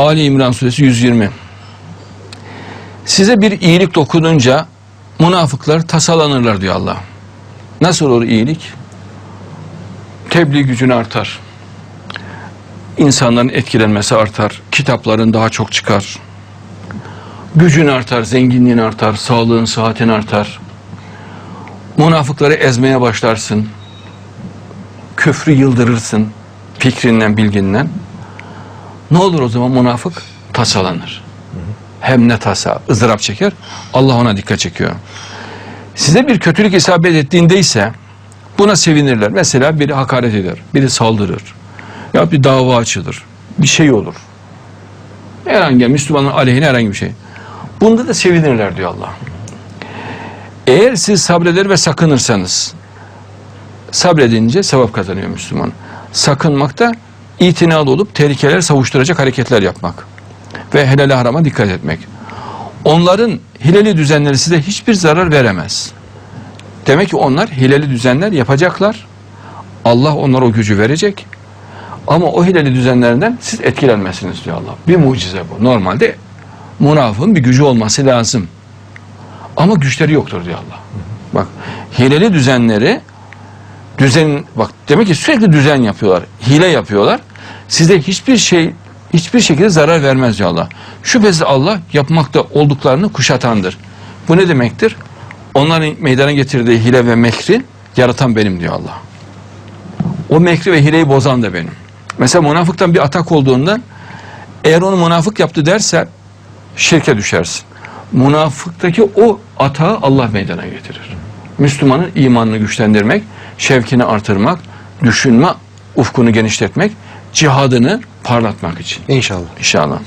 Ali İmran suresi 120. Size bir iyilik dokununca münafıklar tasalanırlar diyor Allah. Nasıl olur iyilik? Tebliğ gücün artar. İnsanların etkilenmesi artar. Kitapların daha çok çıkar. Gücün artar, zenginliğin artar, sağlığın, sıhhatin artar. Münafıkları ezmeye başlarsın. Küfrü yıldırırsın fikrinden, bilginden. Ne olur o zaman münafık? Tasalanır. Hem ne tasa, ızdırap çeker. Allah ona dikkat çekiyor. Size bir kötülük isabet ettiğinde ise buna sevinirler. Mesela biri hakaret eder, biri saldırır. Ya bir dava açılır, bir şey olur. Herhangi Müslümanın aleyhine herhangi bir şey. Bunda da sevinirler diyor Allah. Eğer siz sabreder ve sakınırsanız sabredince sevap kazanıyor Müslüman. Sakınmakta itinalı olup tehlikeler savuşturacak hareketler yapmak ve helal harama dikkat etmek. Onların hileli düzenleri size hiçbir zarar veremez. Demek ki onlar hileli düzenler yapacaklar. Allah onlara o gücü verecek. Ama o hileli düzenlerinden siz etkilenmezsiniz diyor Allah. Bir mucize bu. Normalde münafığın bir gücü olması lazım. Ama güçleri yoktur diyor Allah. Bak hileli düzenleri düzen bak demek ki sürekli düzen yapıyorlar. Hile yapıyorlar. Size hiçbir şey hiçbir şekilde zarar vermez diyor Allah. Şüphesiz Allah yapmakta olduklarını kuşatandır. Bu ne demektir? Onların meydana getirdiği hile ve mekri yaratan benim diyor Allah. O mekri ve hileyi bozan da benim. Mesela münafıktan bir atak olduğunda eğer onu münafık yaptı derse şirke düşersin. Münafıktaki o atağı Allah meydana getirir. Müslümanın imanını güçlendirmek, şevkini artırmak, düşünme ufkunu genişletmek, cihadını parlatmak için. İnşallah. İnşallah.